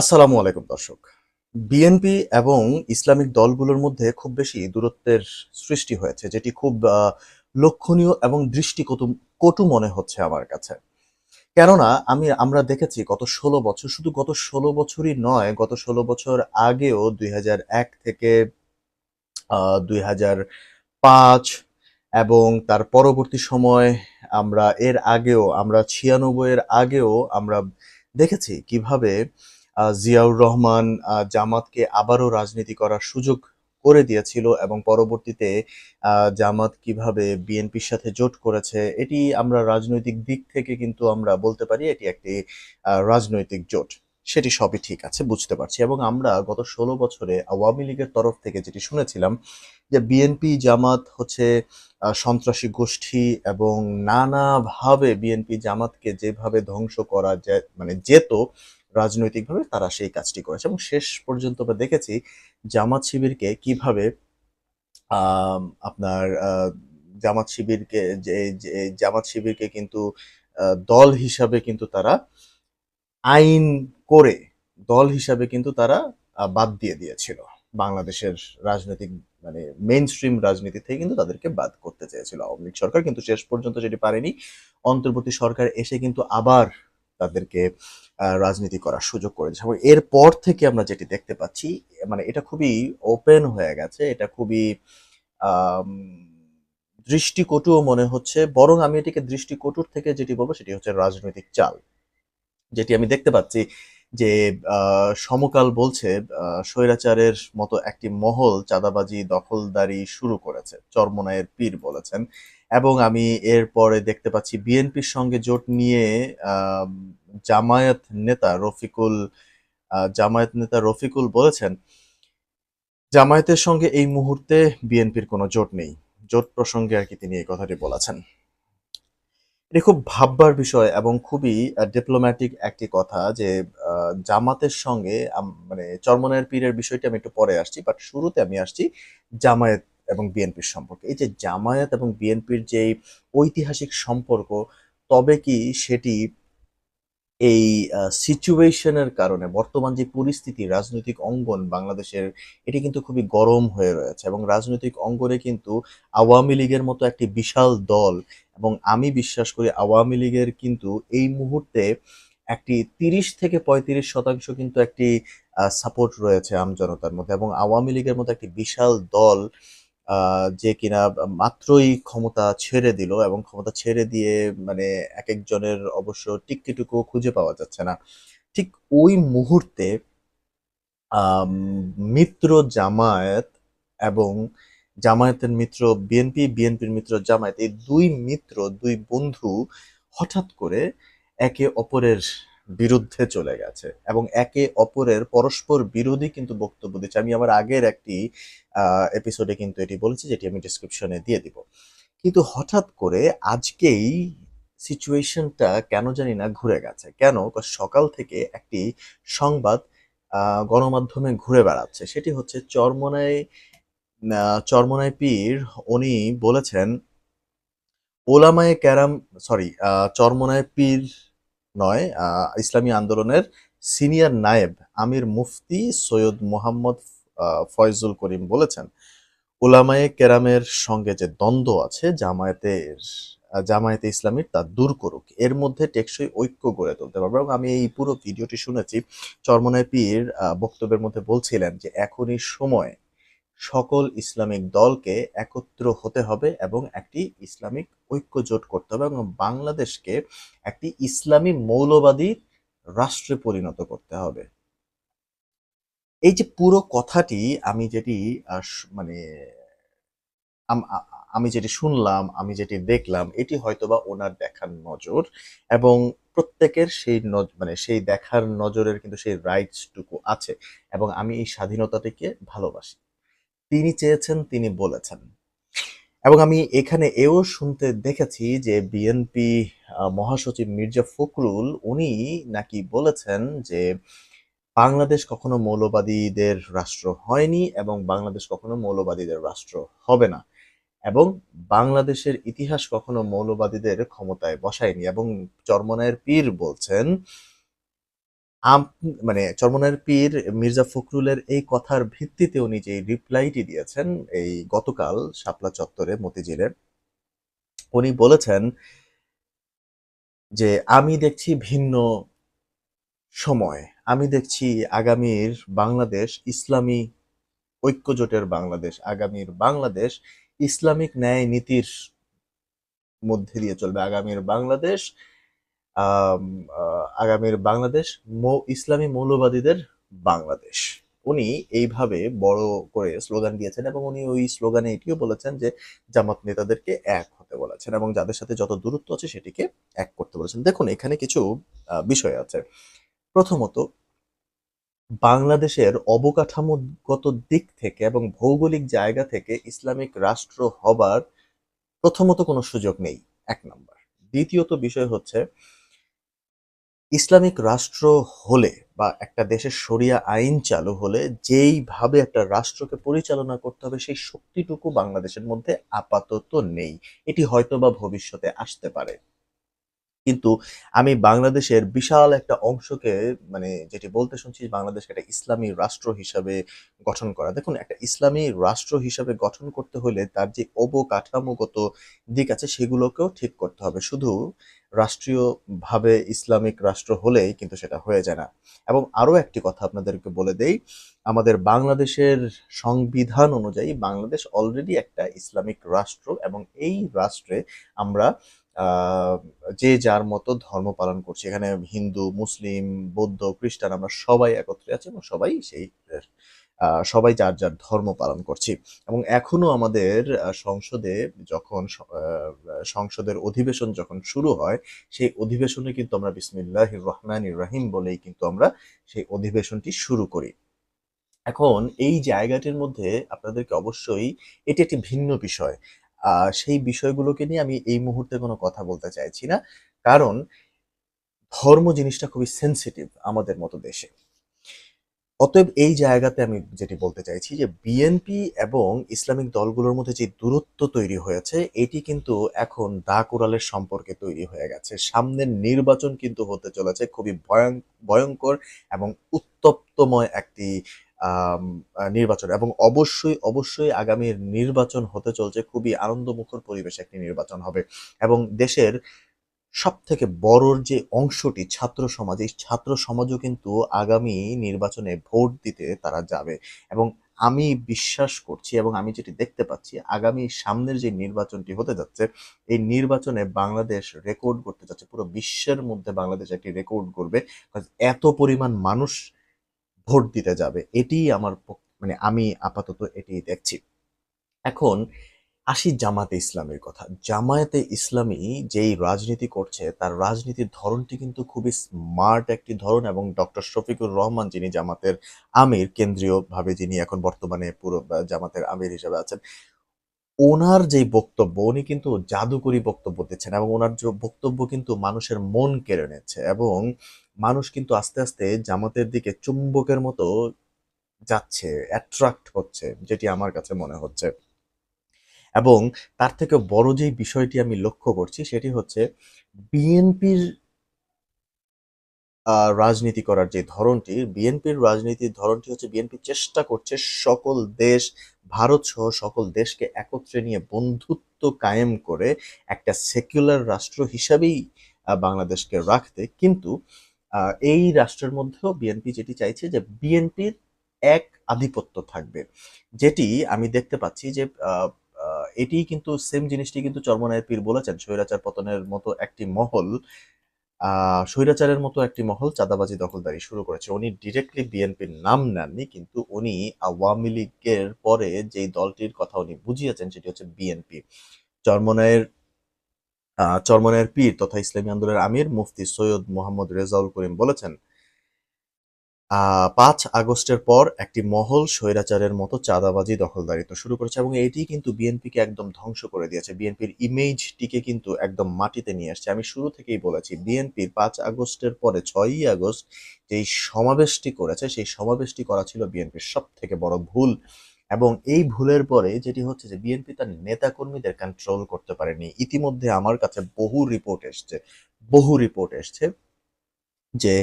আসসালামু আলাইকুম, দর্শক। বিএনপি এবং ইসলামিক দলগুলোর মধ্যে খুব বেশি দূরত্বের সৃষ্টি হয়েছে, যেটি খুব লক্ষণীয় এবং দৃষ্টিকটু কটু মনে হচ্ছে আমার কাছে। কেননা, আমি, আমরা দেখেছি গত ষোলো বছর, শুধু গত ষোলো বছরই নয়, গত ষোলো বছর আগেও দুই হাজার এক থেকে দুই হাজার পাঁচ এবং তার পরবর্তী সময় আমরা এর আগেও, আমরা ছিয়ানব্বই এর আগেও আমরা দেখেছি কীভাবে জিয়াউর রহমান জামাতকে আবারও রাজনীতি করার সুযোগ করে দিয়েছিল এবং পরবর্তীতে জামাত কীভাবে বিএনপির সাথে জোট করেছে, এটি আমরা রাজনৈতিক দিক থেকে কিন্তু আমরা বলতে পারি এটি একটি রাজনৈতিক জোট। সেটি সবই ঠিক আছে, বুঝতে পারছি। এবং আমরা গত ষোলো বছরে আওয়ামী লীগের তরফ থেকে যেটি শুনেছিলাম যে বিএনপি জামাত হচ্ছে সন্ত্রাসী গোষ্ঠী এবং নানাভাবে বিএনপি জামাতকে যেভাবে ধ্বংস করা যায় মানে যেত রাজনৈতিকভাবে তারা সেই কাজটি করেছে। এবং শেষ পর্যন্ত আমরা দেখেছি জামাত শিবিরকে কীভাবে আপনার জামাত শিবিরকে, যে জামাত শিবিরকে কিন্তু দল হিসাবে কিন্তু তারা আইন করে দল হিসাবে কিন্তু তারা বাদ দিয়ে দিয়েছিল। বাংলাদেশের রাজনৈতিক মানে মেইন স্ট্রিম রাজনীতি থেকে কিন্তু তাদেরকে বাদ করতে চেয়েছিল আওয়ামী লীগ সরকার। কিন্তু শেষ পর্যন্ত সেটি পারেনি। অন্তর্বর্তী সরকার এসে কিন্তু আবার তাদেরকে রাজনীতি করার সুযোগ করে দিচ্ছে এবং এরপর থেকে আমরা যেটি দেখতে পাচ্ছি মানে এটা খুবই ওপেন হয়ে গেছে, এটা খুবই দৃষ্টিকটুও মনে হচ্ছে। বরং আমি এটিকে দৃষ্টিকটুর থেকে যেটি বলব সেটি হচ্ছে রাজনৈতিক চাল। যেটি আমি দেখতে পাচ্ছি যে সমকাল বলছে স্বৈরাচারের মতো একটি মহল চাঁদাবাজি দখলদারি শুরু করেছে, চরমনায়ের পীর বলেছেন। এবং আমি এরপরে দেখতে পাচ্ছি বিএনপির সঙ্গে জোট নিয়ে জামায়াত নেতা রফিকুল জামায়াত নেতা রফিকুল বলেছেন, জামায়াতের সঙ্গে এই মুহূর্তে বিএনপির কোনো জোট নেই। জোট প্রসঙ্গে আর কি তিনি এই কথাটি বলেছেন। এটি খুব ভাববার বিষয় এবং খুবই ডিপ্লোম্যাটিক একটি কথা যে জামাতের সঙ্গে মানে চরমনায়ের পীরের বিষয়টি আমি একটু পরে আসছি বাট শুরুতে আমি আসছি জামায়াত এবং বিএনপির সম্পর্কে। এই যে জামায়াত এবং বিএনপির যে ঐতিহাসিক সম্পর্ক, তবে কি সেটি এই সিচুয়েশনের কারণে বর্তমান যে পরিস্থিতি, রাজনৈতিক অঙ্গন বাংলাদেশের, এটি কিন্তু খুবই গরম হয়ে রয়েছে এবং রাজনৈতিক অঙ্গনে কিন্তু আওয়ামী লীগের মতো একটি বিশাল দল এবং আমি বিশ্বাস করি আওয়ামী লীগের কিন্তু এই মুহূর্তে একটি তিরিশ থেকে পঁয়ত্রিশ শতাংশ কিন্তু একটি সাপোর্ট রয়েছে আমজনতার মধ্যে এবং আওয়ামী লীগের মতো একটি বিশাল দল যে কিনা মাত্রই ক্ষমতা ছেড়ে দিল এবং ক্ষমতা ছেড়ে দিয়ে মানে এক একজনের অবশ্য টিকটিটুকু খুঁজে পাওয়া যাচ্ছে না। ঠিক ওই মুহূর্তে মিত্র জামায়াত এবং জামায়াতের মিত্র বিএনপি বিএনপির মিত্র জামায়াত, এই দুই মিত্র, দুই বন্ধু হঠাৎ করে একে অপরের বিরুদ্ধে চলে গেছে এবং একে অপরের পরস্পর বিরোধী কিন্তু বক্তব্য দিচ্ছে। আমি আমার আগের একটি এপিসোডে কিন্তু এটি বলেছি যেটি আমি ডিসক্রিপশনে দিয়ে দিব। কিন্তু হঠাৎ করে আজকেই সিচুয়েশনটা কেন জানি না ঘুরে গেছে। কেন? সকাল থেকে একটি সংবাদ গণমাধ্যমে ঘুরে বেড়াচ্ছে। সেটি হচ্ছে চরমনায় আহ, চরমনায় পীর উনি বলেছেন ওলামায়ে ক্যারাম সরি চরমনায় পীর নয় ইসলামী আন্দোলনের সিনিয়র নায়েব আমির মুফতি সৈয়দ মোহাম্মদ ফয়জুল করিম বলেছেন ওলামায়ে কেরামের সঙ্গে যে দ্বন্দ্ব আছে জামায়াতের জামায়াতে ইসলামীর তা দূর করুক। এর মধ্যে টেকসই ঐক্য গড়ে তুলতে পারবে এবং আমি এই পুরো ভিডিওটি শুনেছি। চরমনায় পীর বক্তব্যের মধ্যে বলছিলেন যে এখনই সময় সকল ইসলামিক দলকে একত্র হতে হবে এবং একটি ইসলামিক ঐক্য জোট করতে হবে এবং বাংলাদেশকে একটি ইসলামী মৌলবাদী রাষ্ট্রে পরিণত করতে হবে। এই যে পুরো কথাটি আমি যেটি মানে আমি যেটি শুনলাম, আমি যেটি দেখলাম, এটি হয়তোবা ওনার দেখার নজর এবং প্রত্যেকের সেই মানে সেই দেখার নজরের কিন্তু সেই রাইটস টুকু আছে এবং আমি এই স্বাধীনতাটিকে ভালোবাসি। তিনি চেয়েছেন, তিনি বলেছেন। এবং আমি এখানে এও শুনতে দেখেছি যে বিএনপি মহাসচিব মির্জা ফখরুল, উনি নাকি বলেছেন যে বাংলাদেশ কখনো মৌলবাদীদের রাষ্ট্র হয়নি এবং বাংলাদেশ কখনো মৌলবাদীদের রাষ্ট্র হবে না। এবং বাংলাদেশের ইতিহাস কখনো মৌলবাদীদের ক্ষমতায় বসায়নি। এবং চরমনায়ের পীর বলছেন আম- মানে চরমনায়ের পীর মির্জা ফখরুলের এই কথার ভিত্তিতে উনি যে রিপ্লাইটি দিয়েছেন এই গতকাল শাপলা চত্বরে মতিঝিলে, উনি বলেছেন যে, আমি দেখছি ভিন্ন সময়। আমি দেখছি আগামীর বাংলাদেশ ইসলামী ঐক্যজোটের বাংলাদেশ। আগামীর বাংলাদেশ ইসলামিক ন্যায় নীতির মধ্যে দিয়ে চলবে। আগামীর বাংলাদেশ আগামীর বাংলাদেশ ইসলামী মৌলবাদীদের বাংলাদেশ। উনি এইভাবে বড় করে স্লোগান দিয়েছেন এবং উনি ওই স্লোগানে এটিও বলেছেন যে জামাত নেতাদেরকে এক হতে বলেছেন এবং যাদের সাথে যত দূরত্ব আছে সেটিকে এক করতে বলেছেন। দেখুন, এখানে কিছু বিষয় আছে। প্রথমত, বাংলাদেশের অবকাঠামোগত দিক থেকে এবং ভৌগোলিক জায়গা থেকে ইসলামিক রাষ্ট্র হবার প্রথমত কোনো সুযোগ নেই, এক নম্বর। দ্বিতীয়ত বিষয় হচ্ছে ইসলামিক রাষ্ট্র হলে বা একটা দেশের সরিয়া আইন চালু হলে যেইভাবে একটা রাষ্ট্রকে পরিচালনা করতে হবে, সেই শক্তিটুকু বাংলাদেশের মধ্যে আপাতত নেই। এটি হয়তো বা ভবিষ্যতে আসতে পারে। কিন্তু আমি বাংলাদেশের বিশাল একটা অংশকে মানে যেটি বলতে শুনছি বাংলাদেশকে একটা ইসলামী রাষ্ট্র হিসাবে গঠন করা। দেখুন, একটা ইসলামী রাষ্ট্র হিসাবে গঠন করতে হলে তার যে অবকাঠামোগত দিক আছে সেগুলোকেও ঠিক করতে হবে। শুধু রাষ্ট্রীয়ভাবে ইসলামিক রাষ্ট্র হলেই কিন্তু সেটা হয়ে যায় না। এবং আরও একটি কথা আপনাদেরকে বলে দেই, আমাদের বাংলাদেশের সংবিধান অনুযায়ী বাংলাদেশ অলরেডি একটা ইসলামিক রাষ্ট্র এবং এই রাষ্ট্রে আমরা যে যার মতো ধর্ম পালন করছি। এখানে হিন্দু, মুসলিম, বৌদ্ধ, খ্রিস্টান আমরা সবাই একত্রে আছি এবং সবাই সেই সবাই যার যার ধর্ম পালন করছি। এবং এখনও আমাদের সংসদে যখন সংসদের অধিবেশন যখন শুরু হয়, সেই অধিবেশনে কিন্তু আমরা বিসমিল্লাহ রহমান রাহিম বলেই কিন্তু আমরা সেই অধিবেশনটি শুরু করি। এখন এই জায়গাটির মধ্যে আপনাদেরকে অবশ্যই, এটি একটি ভিন্ন বিষয়। সেই বিষয়গুলোকে নিয়ে আমি এই মুহূর্তে কোনো কথা বলতে চাইছি না। কারণ ধর্ম জিনিসটা খুবই সেনসিটিভ আমাদের মতো দেশে। অতএব এই জায়গাতে আমি যেটি বলতে চাইছি যে বিএনপি এবং ইসলামিক দলগুলোর মধ্যে যে দূরত্ব তৈরি হয়েছে, এটি কিন্তু এখন দা কুড়ালের সম্পর্কে তৈরি হয়ে গেছে। সামনের নির্বাচন কিন্তু হতে চলেছে খুবই ভয়ং- ভয়ঙ্কর এবং উত্তপ্তময় একটি নির্বাচন। এবং অবশ্যই অবশ্যই আগামীর নির্বাচন হতে চলছে। খুবই আনন্দমুখর পরিবেশে একটি নির্বাচন হবে। এবং দেশের সব থেকে বড় যে অংশটি ছাত্র সমাজ, এই ছাত্র সমাজও কিন্তু আগামী নির্বাচনে ভোট দিতে তারা যাবে। এবং আমি বিশ্বাস করছি এবং আমি যেটি দেখতে পাচ্ছি, আগামী সামনের যে নির্বাচনটি হতে যাচ্ছে, এই নির্বাচনে বাংলাদেশ রেকর্ড করতে যাচ্ছে। পুরো বিশ্বের মধ্যে বাংলাদেশ একটি রেকর্ড করবে। এত পরিমাণ মানুষ ভোট দিতে যাবে। এটি আমার মানে আমি আপাতত এটি দেখছি। এখন আসি জামাতে ইসলামের কথা। জামায়াতে ইসলামী যেই রাজনীতি করছে, তার রাজনীতির ধরনটি কিন্তু খুবই স্মার্ট একটি ধরন এবং ডক্টর শফিকুর রহমান যিনি জামাতের আমির, কেন্দ্রীয়ভাবে যিনি এখন বর্তমানে পুরো জামাতের আমির হিসেবে আছেন, ওনার যেই বক্তব্য, উনি কিন্তু জাদুকরী বক্তব্য দিচ্ছেন এবং ওনার যে বক্তব্য কিন্তু মানুষের মন কেড়ে নিচ্ছে এবং মানুষ কিন্তু আস্তে আস্তে জামাতের দিকে চুম্বকের মতো যাচ্ছে অ্যাট্রাক্ট হচ্ছে, যেটি আমার কাছে মনে হচ্ছে। এবং তার থেকে বড় যেই বিষয়টি আমি লক্ষ্য করছি, সেটি হচ্ছে বিএনপির রাজনীতি করার যে ধরনটি, বিএনপির রাজনীতির ধরনটি হচ্ছে বিএনপি চেষ্টা করছে সকল দেশ, ভারত সহ সকল দেশকে একত্রে নিয়ে বন্ধুত্ব কায়েম করে একটা সেকুলার রাষ্ট্র হিসাবেই বাংলাদেশকে রাখতে। কিন্তু এই রাষ্ট্রের মধ্যেও বিএনপি যেটি চাইছে যে বিএনপির এক আধিপত্য থাকবে। যেটি আমি দেখতে পাচ্ছি যে এটি কিন্তু সেম জিনিসটি কিন্তু চরমনায়ের পীর বলেছেন, স্বৈরাচার পতনের মতো একটি মহল স্বৈরাচারের মতো একটি মহল চাঁদাবাজি দখলদারি শুরু করেছে। উনি ডিরেক্টলি বিএনপির নাম নেননি, কিন্তু উনি আওয়ামী লীগের পরে যেই দলটির কথা উনি বুঝিয়েছেন সেটি হচ্ছে বিএনপি চরমনায়ের আহ, চরমনায়ের পীর তথা ইসলামী আন্দোলনের আমির মুফতি সৈয়দ মোহাম্মদ রেজাউল করিম বলেছেন পাঁচ আগস্টের পর একটি মহল স্বৈরাচারের মতো চাঁদাবাজি দখলদারিত্ব শুরু করেছে এবং এটি কিন্তু বিএনপিকে একদম ধ্বংস করে দিয়েছে। বিএনপির ইমেজটিকে কিন্তু একদম মাটিতে নিয়ে আসছে। আমি শুরু থেকেই বলেছি বিএনপির পাঁচ আগস্টের পরে ছয়ই আগস্ট যেই সমাবেশটি করেছে সেই সমাবেশটি করা ছিল বিএনপির সব থেকে বড় ভুল। এবং এই ভুলের পরে যেটি হচ্ছে যে বিএনপি তার নেতাকর্মীদের কন্ট্রোল করতে পারেনি। ইতিমধ্যে আমার কাছে বহু রিপোর্ট এসছে, বহু রিপোর্ট এসছে যে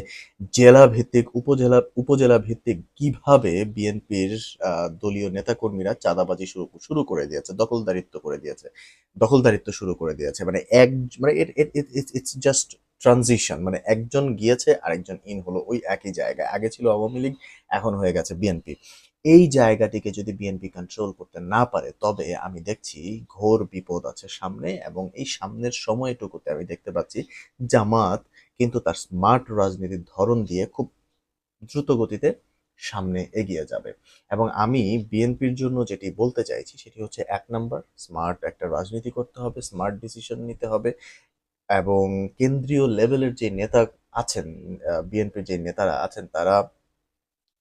জেলা ভিত্তিক উপজেলা উপজেলা ভিত্তিক কীভাবে বিএনপির দলীয় নেতাকর্মীরা চাঁদাবাজি শুরু শুরু করে দিয়েছে, দখলদারিত্ব করে দিয়েছে, দখলদারিত্ব শুরু করে দিয়েছে। মানে এক মানে ইটস জাস্ট ট্রানজিশন মানে একজন গিয়েছে, আরেকজন ইন হলো ওই একই জায়গায়। আগে ছিল আওয়ামী লীগ, এখন হয়ে গেছে বিএনপি এই জায়গাটিকে যদি বিএনপি কন্ট্রোল করতে না পারে, তবে আমি দেখছি ঘোর বিপদ আছে সামনে এবং এই সামনের সময়টুকুতে আমি দেখতে পাচ্ছি জামাত কিন্তু তার স্মার্ট রাজনীতির ধরন দিয়ে খুব দ্রুত গতিতে সামনে এগিয়ে যাবে। এবং আমি বিএনপির জন্য যেটি বলতে চাইছি, সেটি হচ্ছে এক নাম্বার স্মার্ট একটা রাজনীতি করতে হবে স্মার্ট ডিসিশন নিতে হবে এবং কেন্দ্রীয় লেভেলের যে নেতা আছেন বিএনপির যে নেতারা আছেন, তারা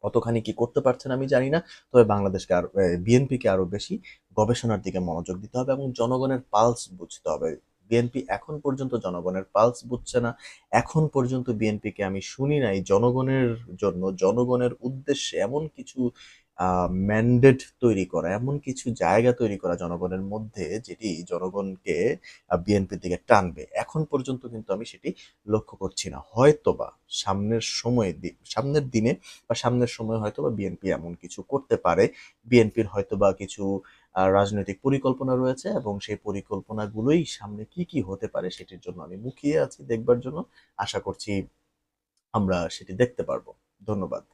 কতখানি কি করতে পারছেন আমি জানি না। তবে বাংলাদেশকে আর বিএনপিকে আরও বেশি গবেষণার দিকে মনোযোগ দিতে হবে এবং জনগণের পালস বুঝতে হবে। বিএনপি এখন পর্যন্ত জনগণের পালস বুঝছে না। এখন পর্যন্ত বিএনপিকে আমি শুনি নাই। জনগণের জন্য, জনগণের উদ্দেশ্যে এমন কিছু ম্যান্ডেট তৈরি করা, এমন কিছু জায়গা তৈরি করা জনগণের মধ্যে যেটি জনগণকে বিএনপির দিকে টানবে। এখন পর্যন্ত কিন্তু আমি সেটি লক্ষ্য করছি না। হয়তোবা সামনের সময়ে সামনের দিনে বা সামনের সময় হয়তো বা বিএনপি এমন কিছু করতে পারে। বিএনপির হয়তোবা কিছু রাজনৈতিক পরিকল্পনা রয়েছে এবং সেই পরিকল্পনাগুলোই সামনে কি কি হতে পারে সেটির জন্য আমি মুখিয়ে আছি দেখবার জন্য। আশা করছি আমরা সেটি দেখতে পারব। ধন্যবাদ।